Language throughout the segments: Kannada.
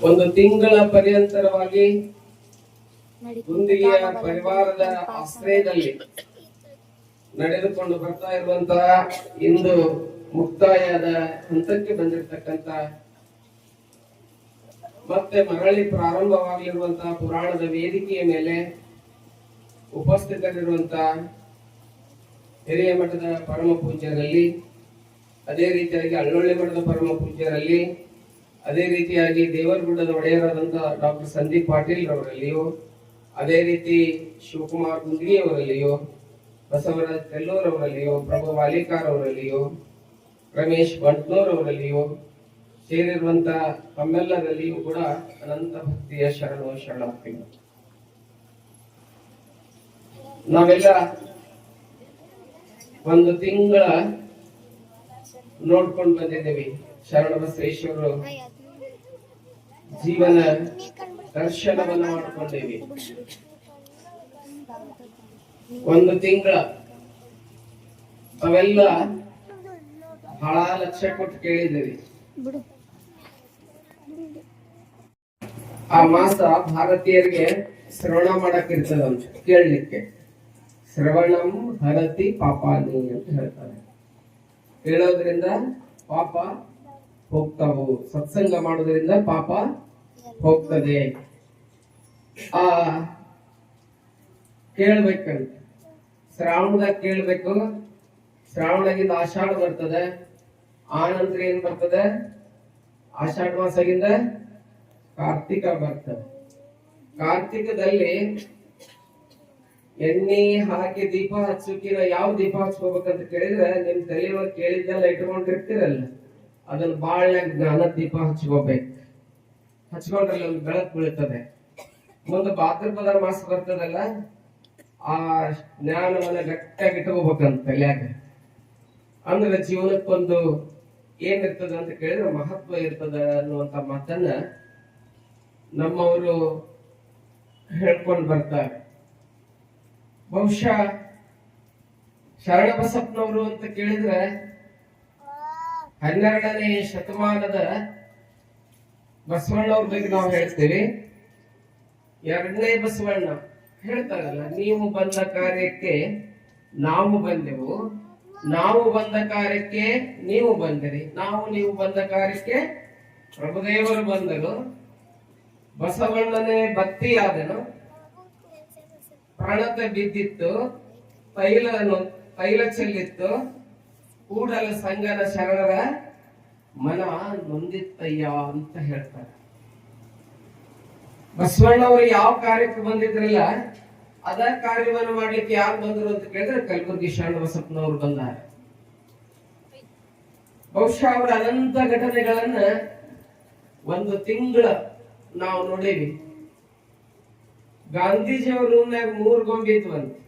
ಒಂದು ತಿಂಗಳ ಪರ್ಯಂತರವಾಗಿ ಗುಂದಿಗೆಯ ಪರಿವಾರದ ಆಶ್ರಯದಲ್ಲಿ ನಡೆದುಕೊಂಡು ಬರ್ತಾ ಇರುವಂತಹ ಇಂದು ಮುಕ್ತಾಯದ ಹಂತಕ್ಕೆ ಬಂದಿರತಕ್ಕಂತ ಮತ್ತೆ ಮರಳಿ ಪ್ರಾರಂಭವಾಗಿರುವಂತಹ ಪುರಾಣದ ವೇದಿಕೆಯ ಮೇಲೆ ಉಪಸ್ಥಿತರಿರುವಂತಹ ಹಿರಿಯ ಮಠದ ಪರಮ ಪೂಜ್ಯರಲ್ಲಿ ಅದೇ ರೀತಿಯಾಗಿ ಅಳ್ಳೊಳ್ಳಿ ಮಠದ ಪರಮ ಪೂಜ್ಯರಲ್ಲಿ ಅದೇ ರೀತಿಯಾಗಿ ದೇವರಗುಡ್ಡದ ಒಡೆಯರಾದಂತಹ ಡಾಕ್ಟರ್ ಸಂದೀಪ್ ಪಾಟೀಲ್ ರವರಲ್ಲಿಯೂ ಅದೇ ರೀತಿ ಶಿವಕುಮಾರ್ ಅವರಲ್ಲಿಯೋ ಬಸವರಾಜ್ ತೆಲ್ಲೂರ್ ಅವರಲ್ಲಿಯೋ ಪ್ರಭು ವಾಲಿಕಾರ್ ಅವರಲ್ಲಿಯೋ ರಮೇಶ್ ಬಂಟ್ನೂರ್ ಅವರಲ್ಲಿಯೋ ಸೇರಿರುವಂತ ತಮ್ಮೆಲ್ಲರಲ್ಲಿಯೂ ಕೂಡ ಅನಂತ ಭಕ್ತಿಯ ಶರಣು ಶರಣಾರ್ಥಿಗಳು. ನಾವೆಲ್ಲ ಒಂದು ತಿಂಗಳ ನೋಡ್ಕೊಂಡು ಬಂದಿದ್ದೇವೆ. ಶರಣ ಬಸವೇಶ್ವರರು ಜೀವನ ದರ್ಶನವನ್ನು ಮಾಡಿಕೊಂಡೇವೆ. ಒಂದು ತಿಂಗಳ ಅವೆಲ್ಲ ಬಹಳ ಲಕ್ಷ ಕೊಟ್ಟು ಕೇಳಿದ್ದೀವಿ. ಆ ಮಾಸ ಭಾರತೀಯರಿಗೆ ಶ್ರವಣ ಮಾಡಕ್ ಇರ್ತದಂತ ಕೇಳಲಿಕ್ಕೆ. ಶ್ರವಣಂ ಹರತಿ ಪಾಪಾನಿ ಅಂತ ಹೇಳ್ತಾರೆ. ಕೇಳೋದ್ರಿಂದ ಪಾಪ ಹೋಗ್ತಾವು. ಸತ್ಸಂಗ ಮಾಡೋದ್ರಿಂದ ಪಾಪ ಹೋಗ್ತದೆ. ಆ ಕೇಳ್ಬೇಕಂತ ಶ್ರಾವಣದಾಗ ಕೇಳ್ಬೇಕು. ಶ್ರಾವಣಗಿಂದ ಆಷಾಢ ಬರ್ತದೆ. ಆ ನಂತರ ಏನ್ ಬರ್ತದೆ? ಆಷಾಢ ಮಾಸಗಿಂದ ಕಾರ್ತಿಕ ಬರ್ತದೆ. ಕಾರ್ತಿಕದಲ್ಲಿ ಎಣ್ಣೆ ಹಾಕಿ ದೀಪ ಹಚ್ಚೋಕಿನ ಯಾವ ದೀಪ ಹಚ್ಕೋಬೇಕಂತ ಕೇಳಿದ್ರೆ ನಿಮ್ ತಲೆಯವರು ಕೇಳಿದ್ದೆಲ್ಲ ಇಟ್ಕೊಂಡಿರ್ತೀರಲ್ಲ. ಅದನ್ನ ಬಾಳ ಜ್ಞಾನ ದೀಪ ಹಚ್ಕೋಬೇಕು. ಹಚ್ಕೊಂಡ್ರೆ ಒಂದು ಬೆಳಕು ಬೀಳ್ತದೆ. ಮುಂದೆ ಭಾದ್ರಪದ ಮಾಸ ಬರ್ತದಲ್ಲ, ಆ ಜ್ಞಾನವನ್ನ ಗಟ್ಟಿಯಾಗಿ ಇಟ್ಕೋಬೇಕಂತ ತಲ್ಯಾಗ. ಅಂದ್ರೆ ಜೀವನಕ್ಕೊಂದು ಏನಿರ್ತದ ಅಂತ ಕೇಳಿದ್ರೆ ಮಹತ್ವ ಇರ್ತದ ಅನ್ನುವಂತ ಮಾತನ್ನ ನಮ್ಮವರು ಹೇಳ್ಕೊಂಡು ಬರ್ತಾರೆ. ಬಹುಶಃ ಶರಣಬಸಪ್ಪನವರು ಅಂತ ಕೇಳಿದ್ರೆ ಹನ್ನೆರಡನೇ ಶತಮಾನದ ಬಸವಣ್ಣವ್ರ ಬಗ್ಗೆ ನಾವು ಹೇಳ್ತೇವೆ. ಎರಡನೇ ಬಸವಣ್ಣ ಹೇಳ್ತಾರಲ್ಲ, ನೀವು ಬಂದ ಕಾರ್ಯಕ್ಕೆ ನಾವು ಬಂದೆವು. ನಾವು ಬಂದ ಕಾರ್ಯಕ್ಕೆ ನೀವು ಬಂದಿರಿ. ನಾವು ನೀವು ಬಂದ ಕಾರ್ಯಕ್ಕೆ ಪ್ರಭುದೇವರು ಬಂದರು. ಬಸವಣ್ಣನೇ ಬತ್ತಿಯಾದನು ಪ್ರಣತ ಬಿದ್ದಿತ್ತು. ತೈಲನು, ತೈಲ ಚೆಲ್ಲಿತ್ತು. ಕೂಡಲ ಸಂಗನ ಶರಣರ, ಮನ ನೊಂದಿತ್ತಯ್ಯ ಅಂತ ಹೇಳ್ತಾರೆ. ಬಸವಣ್ಣವರು ಯಾವ ಕಾರ್ಯಕ್ಕೆ ಬಂದಿದ್ರಲ್ಲ, ಅದ ಕಾರ್ಯವನ್ನು ಮಾಡ್ಲಿಕ್ಕೆ ಯಾರು ಬಂದರು ಅಂತ ಕೇಳಿದ್ರೆ ಕಲಬುರ್ಗಿ ಶರಣ ಬಂದಾರೆ. ಬಹುಶಃ ಅವರ ಅನಂತ ಘಟನೆಗಳನ್ನ ಒಂದು ತಿಂಗಳ ನಾವು ನೋಡೀವಿ. ಗಾಂಧೀಜಿ ಅವ್ರ ರೂಮ್ನಾಗ ಮೂರ್ ಗೊಂಬೆ ಇದ್ವಂತೆ.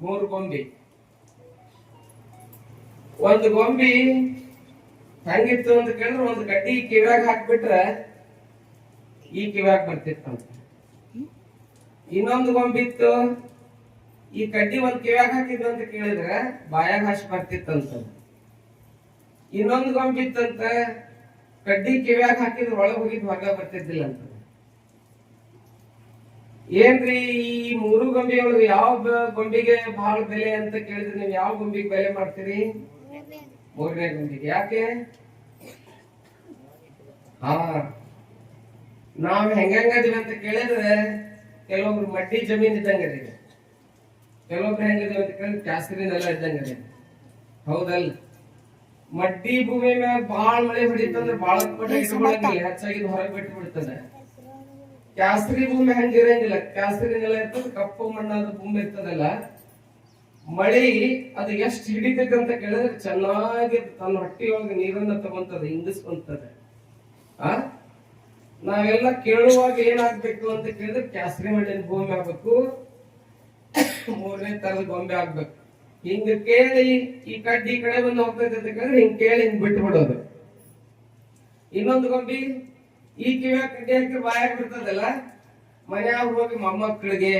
ಮೂರ್ ಗೊಂಬೆ. ಒಂದು ಗೊಂಬಿ ಹೆಂಗಿತ್ತು ಅಂತ ಕೇಳಿದ್ರೆ ಒಂದು ಕಡ್ಡಿ ಕಿವ್ಯಾಗ ಹಾಕ್ಬಿಟ್ರೆ ಈ ಕಿವ್ಯಾಗ ಬರ್ತಿತ್ತಂತ ಇನ್ನೊಂದು ಗೊಂಬಿ ಇತ್ತು, ಈ ಕಡ್ಡಿ ಒಂದ್ ಕಿವ್ಯಾಗ ಹಾಕಿದ್ರು ಅಂತ ಕೇಳಿದ್ರೆ ಬಾಯಾಗ ಹಾಸ್ ಬರ್ತಿತ್ತಂತ ಇನ್ನೊಂದು ಗೊಂಬಿ ಇತ್ತಂತ ಕಡ್ಡಿ ಕಿವ್ಯಾಗ ಹಾಕಿದ್ರೆ ಒಳಗೆ ಹೋಗಿದ್ ಹೊರಗ ಬರ್ತಿದ್ದಿಲ್ಲ ಅಂತ. ಏನ್ರಿ ಈ ಮೂರು ಗೊಂಬೆಯೊಳಗೆ ಯಾವ ಗೊಂಬೆಗೆ ಬಹಳ ಬೆಲೆ ಅಂತ ಕೇಳಿದ್ರೆ ನೀವು ಯಾವ ಗೊಂಬೆಗೆ ಬೆಲೆ ಮಾಡ್ತೀರಿ? ಮೂರನೇ ಗುಂಪಿಗೆ ಯಾಕೆ? ಹಾ ನಾವ್ ಹೆಂಗಂಗದಿವಿ ಅಂತ ಕೇಳಿದ್ರೆ ಕೆಲವೊಬ್ರು ಮಡ್ಡಿ ಜಮೀನ್ ಇದ್ದಂಗ ಇದೆ ಕೆಲವೊಬ್ರು ಹೆಂಗಿದೀವಿ ಅಂತ ಕೇಳಿದ್ರೆ ಕ್ಯಾಸ್ರಿ ನೆಲ ಇದ್ದಂಗ ಇದೆ ಹೌದಲ್ಲ ಮಡ್ಡಿ ಭೂಮಿ ಮ್ಯಾಗ ಬಾಳ ಮಳೆ ಹೊಡಿತಂದ್ರೆ ಬಾಳ ಇಟ್ಕೊಳಂಗಿಲ್ಲ ಹೆಚ್ಚಾಗಿ ಹೊರಗೆ ಬಿಟ್ಟು ಬಿಡ್ತದೆ. ಕ್ಯಾಸ್ರಿ ಭೂಮಿ ಹಂಗಿರಂಗಿಲ್ಲ ಕ್ಯಾಸ್ರಿ ನೆಲ ಇರ್ತದೆ ಕಪ್ಪು ಮಣ್ಣಾದ ಭೂಮಿ ಇರ್ತದಲ್ಲ. ಮಳಿ ಅದು ಎಷ್ಟು ಹಿಡಿತೈತೆ ಅಂತ ಕೇಳಿದ್ರೆ ಚೆನ್ನಾಗಿ ತನ್ನ ಹೊಟ್ಟೆಯೊಳಗೆ ನೀರನ್ನ ತಗೊಂತದೆ ಇಂಗಿಸ್ಕೊಂತದೆ ಆ? ನಾವೆಲ್ಲ ಕೇಳುವಾಗ ಏನಾಗ್ಬೇಕು ಅಂತ ಕೇಳಿದ್ರೆ ಕ್ಯಾಸರಿ ಮಣ್ಣಿನ ಭೂಮಿ ಆಗ್ಬೇಕು ಮೂರನೇ ತರದ ಗೊಂಬೆ ಆಗ್ಬೇಕು ಹಿಂಗ ಕೇಳಿ, ಈ ಕಡ್ಡಿ ಈ ಕಡೆ ಬಂದು ಹೋಗ್ತೈತೆ ಅಂತ ಕೇಳಿದ್ರೆ ಹಿಂಗ್ ಕೇಳಿ ಹಿಂಗ್ ಬಿಟ್ಟು ಬಿಡೋದು ಇನ್ನೊಂದು ಗೊಂಬಿ, ಈ ಕಿವಿ ಕಡ್ಡಿ ಹಾಕಿ ಬಾಯಾಗ ಬಿಡ್ತದಲ್ಲ? ಮನೆಯಾಗ ಹೋಗಿ ಮೊಮ್ಮಕ್ಕಳಿಗೆ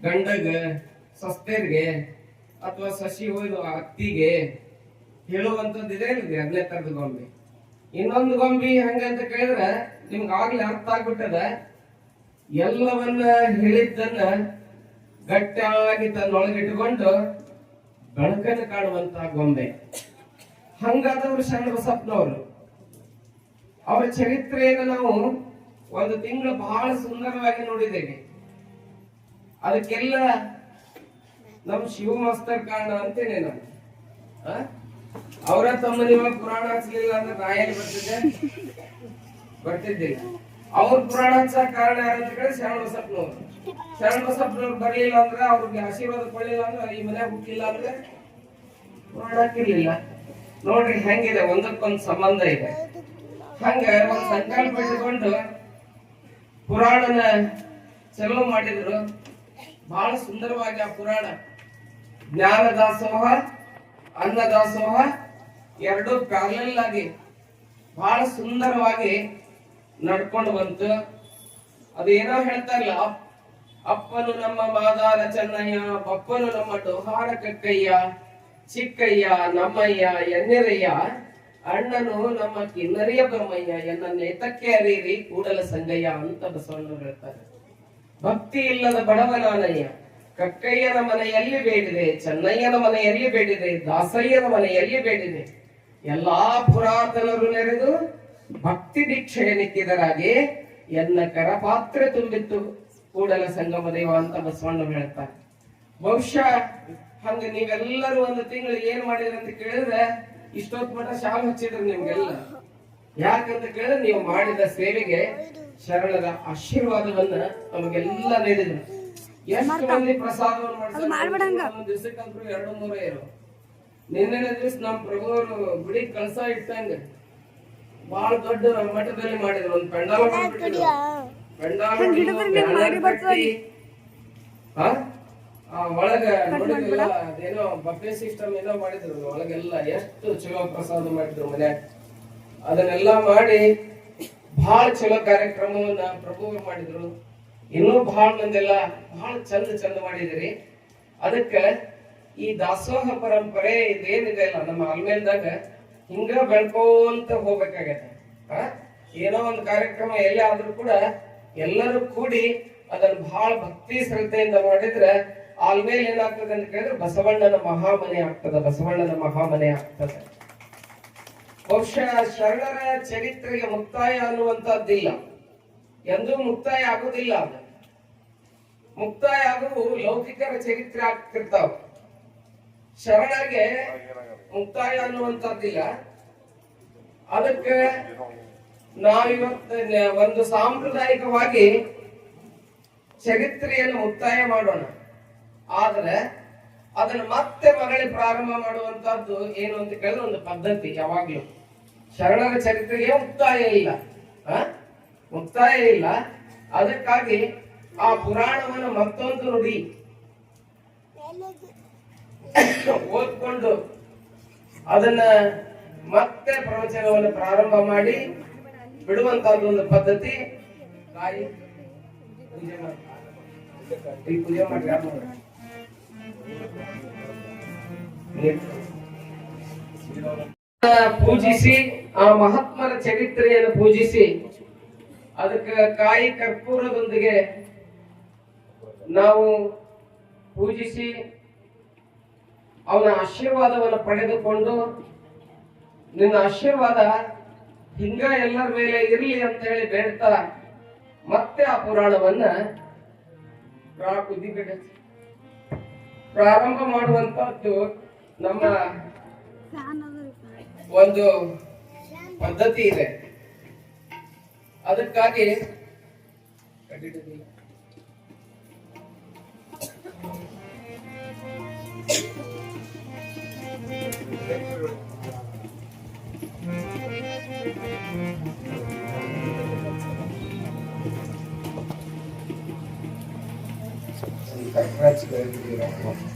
ಗಂಡಗ, ಸಸ್ತೆರ್ಗೆ ಅಥವಾ ಸಸಿ ಹೋಯ್ದು ಅತ್ತಿಗೆ ಹೇಳುವಂತದ್ದಿದೆ ಇದೆ ಅಗ್ಲೇ ತರದ ಗೊಂಬೆ. ಇನ್ನೊಂದು ಗೊಂಬಿ ಹಂಗಂತ ಕೇಳಿದ್ರೆ ನಿಮ್ಗೆ ಆಗ್ಲೇ ಅರ್ಥ ಆಗ್ಬಿಟ್ಟದ. ಎಲ್ಲವನ್ನ ಹೇಳಿದ್ದನ್ನ ಗಟ್ಟಿಯಾಗಿ ತನ್ನೊಳಗಿಟ್ಟುಕೊಂಡು ಬೆಳಕನ್ನು ಕಾಣುವಂತ ಗೊಂಬೆ. ಹಂಗಾದವ್ರು ಶರಣ ಬಸಪ್ಪನವರು. ಅವರ ಚರಿತ್ರೆಯನ್ನು ನಾವು ಒಂದು ತಿಂಗಳು ಬಹಳ ಸುಂದರವಾಗಿ ನೋಡಿದ್ದೇವೆ. ಅದಕ್ಕೆಲ್ಲ ನಮ್ ಶಿವ ಮಾಸ್ತರ್ ಕಾರಣ ಅಂತೇನೆ ನಾನು ಆ? ಅವರ ತಮ್ಮನ ಇವಾಗ ಪುರಾಣ ಹಚ್ಚಲಿಲ್ಲ ಅಂದ್ರೆ ನಾಯಲ್ಲಿ ಬರ್ತಿದ್ದೆ. ಬರ್ತಿದ್ದಿಲ್ಲ. ಅವ್ರ ಪುರಾಣ ಹಚ್ಚಕ್ ಕಾರಣ ಯಾರು ಅಂತ ಕೇಳಿ ಶರಣ ಬಸಪ್ಪನವ್ರು. ಶರಣ ಬಸಪ್ಪನವ್ರು ಬರ್ಲಿಲ್ಲ ಅಂದ್ರೆ ಅವ್ರಿಗೆ ಆಶೀರ್ವಾದ ಕೊಡ್ಲಿಲ್ಲ ಅಂದ್ರೆ ಈ ಮನೆ ಹುಟ್ಟಿಲ್ಲ ಅಂದ್ರೆ ಪುರಾಣ ಹಾಕಿರ್ಲಿಲ್ಲ. ನೋಡ್ರಿ ಹೆಂಗಿದೆ, ಒಂದಕ್ಕೊಂದ್ ಸಂಬಂಧ ಇದೆ. ಹಂಗ ಒಂದ್ ಸಂಕಲ್ಪ ಇಟ್ಕೊಂಡು ಪುರಾಣನ ಚಲೋ ಮಾಡಿದ್ರು. ಬಹಳ ಸುಂದರವಾಗಿ ಆ ಪುರಾಣ. ಜ್ಞಾನ ದಾಸೋಹ ಅನ್ನ ದಾಸೋಹ ಎರಡು ಪ್ಯಾರಲಲ್ ಆಗಿ ಬಹಳ ಸುಂದರವಾಗಿ ನಡ್ಕೊಂಡು ಬಂತು. ಅದೇನೋ ಹೇಳ್ತಾರಲ್ಲ ಅಪ್ಪನು ನಮ್ಮ ಮಾದಾರ ಚೆನ್ನಯ್ಯ ಪಪ್ಪನು ನಮ್ಮ ಡೋಹಾರ ಕಕ್ಕಯ್ಯ, ಚಿಕ್ಕಯ್ಯ, ನಮ್ಮಯ್ಯ, ಎನ್ನೆರಯ್ಯ, ಅಣ್ಣನು ನಮ್ಮ ಕಿನ್ನರಿಯ ಬ್ರಹ್ಮಯ್ಯ ಎನ್ನ ನೇತಕ್ಕೆ ಅರಿಯಿರಿ ಕೂಡಲ ಸಂಗಯ್ಯ ಅಂತ ಬಸವಣ್ಣ ಹೇಳ್ತಾರೆ. ಭಕ್ತಿ ಇಲ್ಲದ ಬಡವನಾನಯ್ಯ. ಕಕ್ಕಯ್ಯನ ಮನೆಯಲ್ಲಿ ಬೇಡಿದೆ, ಚೆನ್ನಯ್ಯನ ಮನೆಯಲ್ಲಿ ಬೇಡಿದೆ, ದಾಸಯ್ಯನ ಮನೆಯಲ್ಲಿ ಬೇಡಿದೆ. ಎಲ್ಲಾ ಪುರಾತನರು ನೆರೆದು ಭಕ್ತಿ ದೀಕ್ಷೆ ನಿಕ್ಕಿದರಾಗಿ ಎನ್ನ ಕರಪಾತ್ರೆ ತುಂಬಿತ್ತು. ಕೂಡಲ ಸಂಗಮ ದೇವ ಅಂತ ಬಸವಣ್ಣ ಹೇಳ್ತಾರೆ ಬಹುಶಃ ಹಂಗ ನೀವೆಲ್ಲರೂ ಒಂದು ತಿಂಗಳು ಏನ್ ಮಾಡಿದ್ರಿ ಅಂತ ಕೇಳಿದ್ರೆ ಇಷ್ಟೊತ್ ಮಠ ಶಾಲು ಹಚ್ಚಿದ್ರು ನಿಮ್ಗೆಲ್ಲ. ಯಾಕಂತ ಕೇಳಿದ್ರೆ ನೀವು ಮಾಡಿದ ಸೇವೆಗೆ ಶರಣರ ಆಶೀರ್ವಾದವನ್ನ ನಮಗೆಲ್ಲ ನೀಡಿದ್ರು. ದಿವಸಕ್ಕಂತೂ ಎರಡು ಮೂರ ಇರೋ. ನಿನ್ನೆ ದಿವಸ ನಮ್ಮ ಪ್ರಭು ಅವರು ಗುಡಿ ಕಳಸ ಇಟ್ಟಂಗ. ಬಹಳ ದೊಡ್ಡ ಮಟ್ಟದಲ್ಲಿ ಮಾಡಿದ್ರು. ಒಂದು ಪೆಂಡಾಲ ಒಳಗ ನೋಡಿದ್ರಲ್ಲ ಅದೇನೋ ಬಫೆ ಸಿಸ್ಟಮ್ ಏನೋ ಮಾಡಿದ್ರು. ಒಳಗೆಲ್ಲ ಎಷ್ಟು ಚಲೋ ಪ್ರಸಾದ ಮಾಡಿದ್ರು ಮನೆ. ಅದನ್ನೆಲ್ಲ ಮಾಡಿ ಬಹಳ ಚಲೋ ಕಾರ್ಯಕ್ರಮವನ್ನ ಪ್ರಭು ಮಾಡಿದ್ರು. ಇನ್ನೂ ಬಹಳ ಮಂದೆಲ್ಲ ಬಹಳ ಚಂದ ಚಂದ ಮಾಡಿದಿರಿ ಅದಕ್ಕ ಈ ದಾಸೋಹ ಪರಂಪರೆ ಇದೇನಿದೆ ಅಲ್ಲ ನಮ್ಮ ಅಲ್ಮೇಲ್ದಾಗ ಹಿಂಗ ಬೆಳ್ಕೋಂತ ಹೋಗ್ಬೇಕಾಗತ್ತೆ. ಆ? ಏನೋ ಒಂದು ಕಾರ್ಯಕ್ರಮ ಎಲ್ಲೇ ಆದ್ರೂ ಕೂಡ ಎಲ್ಲರೂ ಕೂಡಿ ಅದನ್ನ ಬಹಳ ಭಕ್ತಿ ಶ್ರದ್ಧೆಯಿಂದ ಮಾಡಿದ್ರೆ ಆಲ್ಮೇಲ್ ಏನಾಗ್ತದೆ ಅಂತ ಕೇಳಿದ್ರೆ ಬಸವಣ್ಣನ ಮಹಾಮನೆ ಆಗ್ತದೆ, ಬಸವಣ್ಣನ ಮಹಾಮನೆ ಆಗ್ತದೆ. ಬಹುಶಃ ಶರಣರ ಚರಿತ್ರೆಗೆ ಮುಕ್ತಾಯ ಅನ್ನುವಂತದ್ದಿಲ್ಲ ಎಂದೂ ಮುಕ್ತಾಯ ಆಗುದಿಲ್ಲ ಮುಕ್ತಾಯ ಆಗುವು ಲೌಕಿಕರ ಚರಿತ್ರೆ ಆಗ್ತಿರ್ತಾವ. ಶರಣರಿಗೆ ಮುಕ್ತಾಯ ಅನ್ನುವಂಥದ್ದಿಲ್ಲ. ಅದಕ್ಕೆ ನಾವಿವತ್ತು ಒಂದು ಸಾಂಪ್ರದಾಯಿಕವಾಗಿ ಚರಿತ್ರೆಯನ್ನು ಮುಕ್ತಾಯ ಮಾಡೋಣ. ಆದ್ರೆ ಅದನ್ನ ಮತ್ತೆ ಮರಳಿ ಪ್ರಾರಂಭ ಮಾಡುವಂತದ್ದು ಏನು ಅಂತ ಕೇಳಿದ್ರೆ ಒಂದು ಪದ್ಧತಿ ಯಾವಾಗ್ಲೂ. ಶರಣರ ಚರಿತ್ರೆಗೆ ಮುಕ್ತಾಯ ಇಲ್ಲ. ಆ? ಮುಕ್ತಾಯ ಇಲ್ಲ. ಅದಕ್ಕಾಗಿ ಆ ಪುರಾಣವನ್ನು ಮತ್ತೊಂದು ನುಡಿ. ಓದ್ಕೊಂಡು ಅದನ್ನ ಮತ್ತೆ ಪ್ರವಚನವನ್ನು ಪ್ರಾರಂಭ ಮಾಡಿ ಬಿಡುವಂತಹದ್ದು ಒಂದು ಪದ್ಧತಿ ತಾಯಿ ಪೂಜೆ ಈ ಪೂಜೆ ಮಾಡಿ ಪೂಜಿಸಿ ಆ ಮಹಾತ್ಮರ ಚರಿತ್ರೆಯನ್ನು ಪೂಜಿಸಿ. ಅದಕ್ಕೆ ಕಾಯಿ ಕರ್ಪೂರದೊಂದಿಗೆ ನಾವು ಪೂಜಿಸಿ ಅವನ ಆಶೀರ್ವಾದವನ್ನು ಪಡೆದುಕೊಂಡು ನಿನ್ನ ಆಶೀರ್ವಾದ ಹಿಂಗ ಎಲ್ಲರ ಮೇಲೆ ಇರಲಿ ಅಂತ ಹೇಳಿ ಬೇಡ್ತಾ ಮತ್ತೆ ಆ ಪುರಾಣವನ್ನ ಪ್ರಾರಂಭ ಮಾಡುವಂತದ್ದು ನಮ್ಮ ಒಂದು ಪದ್ಧತಿ ಇದೆ. ಅದಕ್ಕಾಗಿ ಕಟ್ಟಿಟ್ಟಿದ್ದೀನಿ. ಒಂದು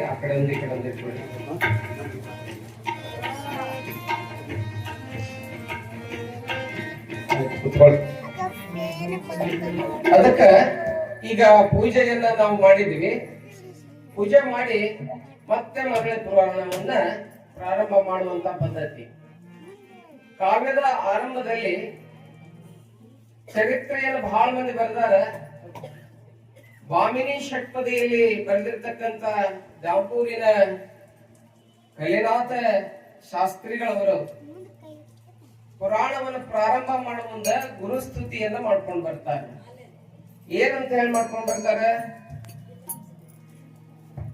ಕುತ್ಕೊಳ್ಳಿ. ಅದಕ್ಕ ಈಗ ಪೂಜೆಯನ್ನ ನಾವು ಮಾಡಿದ್ವಿ ಪೂಜೆ ಮಾಡಿ ಮತ್ತೆ ಮಗಳ ಪುರಾಣವನ್ನ ಪ್ರಾರಂಭ ಮಾಡುವಂತ ಪದ್ಧತಿ. ಕಾವ್ಯದ ಆರಂಭದಲ್ಲಿ ಚರಿತ್ರೆಯನ್ನು ಬಹಳ ಮಂದಿ ಬರೆದಾರ. ಬಾಮಿನಿ ಷಟ್ಪದಿಯಲ್ಲಿ ಬರೆದಿರ್ತಕ್ಕಂತ ಜಾಪೂರಿನ ಕಲಿನಾಥ ಶಾಸ್ತ್ರಿಗಳವರು. ಪುರಾಣವನ್ನು ಪ್ರಾರಂಭ ಮಾಡುವ ಮುಂದೆ ಗುರುಸ್ತುತಿಯನ್ನ ಮಾಡ್ಕೊಂಡು ಬರ್ತಾರೆ. ಏನಂತ ಹೇಳಿ ಮಾಡ್ಕೊಂಡು ಬರ್ತಾರೆ?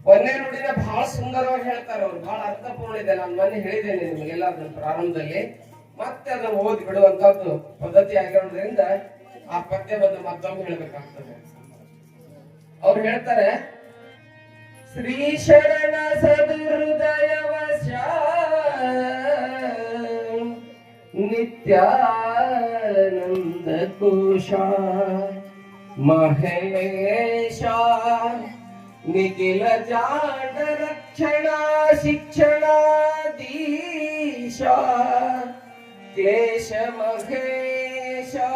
ಒಂದೇ ನುಡಿನ ಬಹಳ ಸುಂದರವಾಗಿ ಹೇಳ್ತಾರೆ ಅವ್ರು. ಬಹಳ ಅರ್ಥಪೂರ್ಣ ಇದೆ. ನಾನು ಮೊನ್ನೆ ಹೇಳಿದ್ದೇನೆ ನಿಮಗೆಲ್ಲ ಅದನ್ನ ಪ್ರಾರಂಭದಲ್ಲಿ. ಮತ್ತೆ ಅದನ್ನ ಓದಿ ಬಿಡುವಂತದ್ದು ಪದ್ಧತಿ ಆಗಿರೋದ್ರಿಂದ ಆ ಪದ್ಯ ಬಂದು ಮತ್ತೊಮ್ಮೆ ಹೇಳ್ಬೇಕಾಗ್ತದೆ. ಅವ್ರು ಹೇಳ್ತಾರೆ ಶ್ರೀ ಶರಣ नित्यानंद कोशा महेशा निखिल जाड रक्षणा शिक्षणा दिशा क्लेश महेशा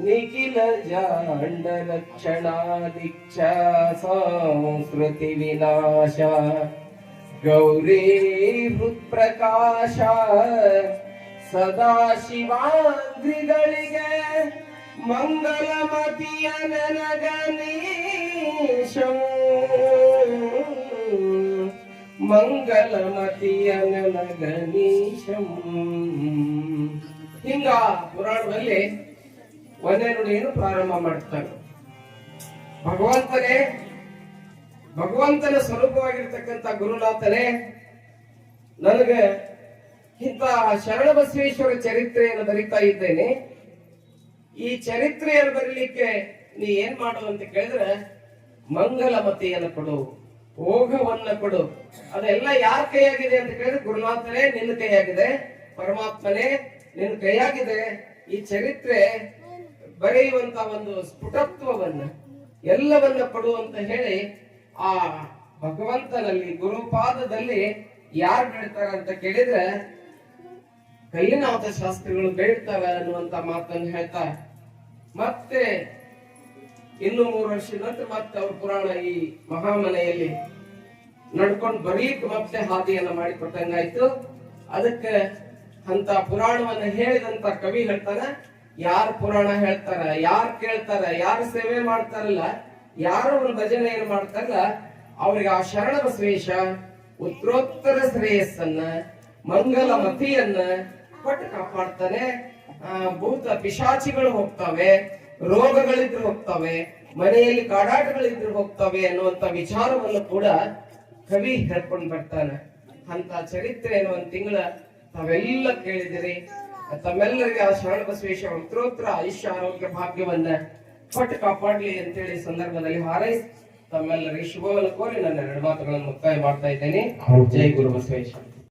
निखिल जाड रक्षणा दीक्षा संस्कृती विनाशा गौरी हृत्प्रकाशा ಸದಾ ಶಿವಾಂಗ್ರಿಗಳಿಗೆ ಮಂಗಲಮತಿಯ ನನಗನೀಶಂ ಮಂಗಲಮತಿಯ ನನಗನೀಶಂ ಹಿಂಗ ಪುರಾಣದಲ್ಲಿ ಒಂದೇ ನುಡಿಯನ್ನು ಪ್ರಾರಂಭ ಮಾಡ್ತಾರೆ? ಭಗವಂತನೇ, ಭಗವಂತನ ಸ್ವರೂಪವಾಗಿರ್ತಕ್ಕಂಥ ಗುರುನಾಥನೇ, ನನಗೆ ಇಂಥ ಶರಣ ಬಸವೇಶ್ವರ ಚರಿತ್ರೆಯನ್ನು ಬರಿತಾ ಇದ್ದೇನೆ. ಈ ಚರಿತ್ರೆಯನ್ನು ಬರೀಲಿಕ್ಕೆ ನೀ ಏನ್ ಮಾಡು ಅಂತ ಕೇಳಿದ್ರೆ ಮಂಗಲಮತಿಯನ್ನು ಕೊಡು ಓಘವನ್ನ ಕೊಡು. ಅದೆಲ್ಲ ಯಾರ ಕೈಯಾಗಿದೆ ಅಂತ ಕೇಳಿದ್ರೆ, ಗುರುನಾಥನೇ ನಿನ್ನ ಕೈಯಾಗಿದೆ, ಪರಮಾತ್ಮನೇ ನಿನ್ನ ಕೈಯಾಗಿದೆ. ಈ ಚರಿತ್ರೆ ಬರೆಯುವಂತ ಒಂದು ಸ್ಫುಟತ್ವವನ್ನ, ಎಲ್ಲವನ್ನ ಕೊಡು ಅಂತ ಹೇಳಿ ಆ ಭಗವಂತನಲ್ಲಿ, ಗುರುಪಾದದಲ್ಲಿ ಯಾರು ಬೀಳ್ತಾರ ಅಂತ ಕೇಳಿದ್ರೆ ಕಲ್ಲಿನಾಥ ಶಾಸ್ತ್ರಿಗಳು ಬೇಡ್ತವೆ ಅನ್ನುವಂತ ಮಾತನ್ನು ಹೇಳ್ತಾರೆ. ಮತ್ತೆ ಇನ್ನು ಮೂರು ವರ್ಷದ ನಂತರ ಮತ್ತೆ ಅವ್ರ ಪುರಾಣ ಈ ಮಹಾಮನೆಯಲ್ಲಿ ನಡ್ಕೊಂಡು ಬರೀ ಮತ್ತೆ ಹಾದಿಯನ್ನ ಮಾಡಿಕೊಟ್ಟಂಗಾಯ್ತು. ಅದಕ್ಕೆ ಅಂತ ಪುರಾಣವನ್ನ ಹೇಳಿದಂತ ಕವಿ ಹೇಳ್ತಾನ, ಯಾರು ಪುರಾಣ ಹೇಳ್ತಾರ, ಯಾರು ಕೇಳ್ತಾರ, ಯಾರು ಸೇವೆ ಮಾಡ್ತಾರಲ್ಲ, ಯಾರು ಒಂದು ಏನು ಮಾಡ್ತಾರಲ್ಲ, ಅವ್ರಿಗೆ ಆ ಶರಣ ಶ್ರೇಷ ಉತ್ತರೋತ್ತರ ಶ್ರೇಯಸ್ಸನ್ನ ಮಂಗಲ ಮತಿಯನ್ನ ಕೊಟ್ಟು ಕಾಪಾಡ್ತಾರೆ. ಆ, ಭೂತ ಪಿಶಾಚಿಗಳು ಹೋಗ್ತವೆ ರೋಗಗಳಿದ್ರು ಹೋಗ್ತವೆ ಮನೆಯಲ್ಲಿ ಕಾಡಾಟಗಳಿದ್ರು ಹೋಗ್ತವೆ ಅನ್ನುವಂತ ವಿಚಾರವನ್ನು ಕೂಡ ಕವಿ ಹೇಳ್ಕೊಂಡು ಬರ್ತಾನೆ. ಅಂತ ಚರಿತ್ರೆ ಒಂದ್ ತಿಂಗಳ ತಾವೆಲ್ಲ ಕೇಳಿದಿರಿ. ತಮ್ಮೆಲ್ಲರಿಗೆ ಆ ಶರಣ ಬಸವೇಶ್ವರ ಉತ್ತರೋತ್ತರ ಆಯುಷ್ಯ ಆರೋಗ್ಯ ಭಾಗ್ಯವನ್ನ ಕೊಟ್ಟು ಕಾಪಾಡ್ಲಿ ಅಂತೇಳಿ ಹೇಳಿ ಸಂದರ್ಭದಲ್ಲಿ ಹಾರೈಸಿ ತಮ್ಮೆಲ್ಲರಿಗೆ ಶುಭವನ್ನು ಕೋರಿ ನನ್ನ ಎರಡು ಮಾತುಗಳನ್ನು ಮುಕ್ತಾಯ ಮಾಡ್ತಾ ಇದ್ದೇನೆ. ಜೈ ಗುರು ಬಸವೇಶ್ವರ.